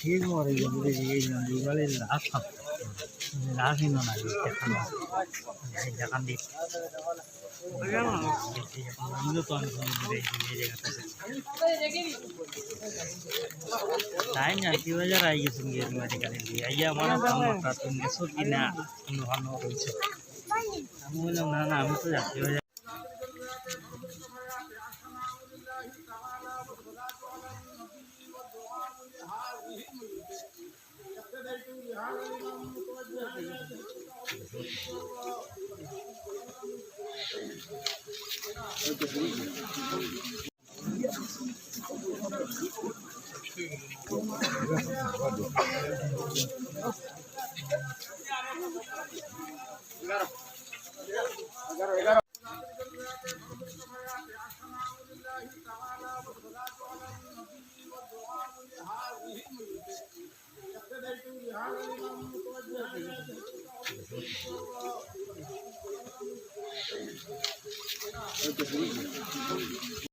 হিন তাই না কি বাজার আই গেছেন মেডিকেলে দিয়ে আইয়া আমার তুমি গেছো কি না কোনো ভালো রয়েছে আমি বললাম না না আমি তো যাচ্ছি Hallelujah. 私たちはこの人たちのために会話を終えて、この人たちのために会話を終えて、